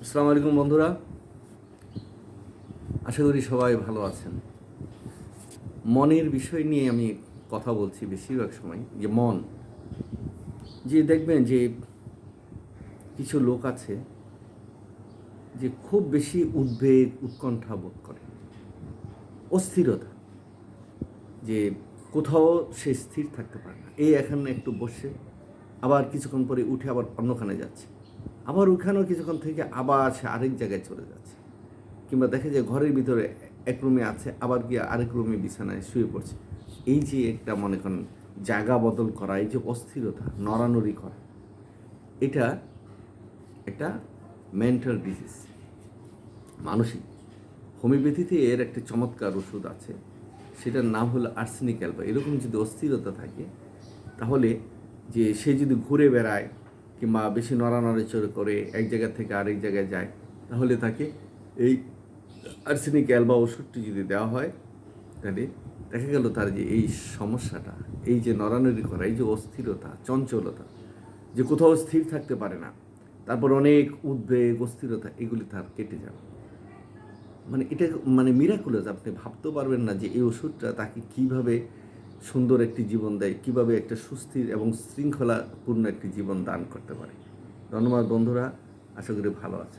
আসসালামু আলাইকুম বন্ধুরা। আশা করি সবাই ভালো আছেন। মনের বিষয় নিয়ে আমি কথা বলছি বেশিরভাগ সময়, যে মন। যে দেখবেন যে কিছু লোক আছে যে খুব বেশি উদ্বেগ, উৎকণ্ঠা বোধ করে। অস্থিরতা। যে কোথাও সে স্থির থাকতে পারে না। এই এখানে একটু বসে, আবার কিছুক্ষণ পরে উঠে আবার অন্যখানে যাচ্ছে। আবার ওখানেও কিছুক্ষণ থেকে আবার সে আরেক জায়গায় চলে যাচ্ছে। কিংবা দেখে যে ঘরের ভিতরে এক রুমে আছে, আবার গিয়ে আরেক রুমে বিছানায় শুয়ে পড়ছে। এই যে একটা মনে করেন জায়গা বদল করা, এই যে অস্থিরতা, নড়ানড়ি করা, এটা একটা মেন্টাল ডিজিজ মানসিক। হোমিওপ্যাথিতে এর একটা চমৎকার ওষুধ আছে, সেটার নাম হলো আর্সেনিক অ্যালবা এরকম যদি অস্থিরতা থাকে, তাহলে যে সে যদি ঘুরে বেড়ায় কিংবা বেশি নড়ানড়াচড় করে এক জায়গা থেকে আরেক জায়গায় যায়, তাহলে তাকে এই আর্সেনিক অ্যালবা ওষুধটি যদি দেওয়া হয়, তাহলে দেখা গেল তার যে এই সমস্যাটা, এই যে নড়ানড়ি করা, এই যে অস্থিরতা, চঞ্চলতা, যে কোথাও স্থির থাকতে পারে না, তারপর অনেক উদ্বেগ, অস্থিরতা, এগুলি তার কেটে যাবে। মানে এটা মানে মিরাকুলাস আপনি ভাবতেও পারবেন না যে এই ওষুধটা তাকে কীভাবে সুন্দর একটি জীবন দেয়, কীভাবে একটা সুস্থির এবং শৃঙ্খলাপূর্ণ একটি জীবন দান করতে পারে। ধন্যবাদ বন্ধুরা, আশা করি ভালো আছেন।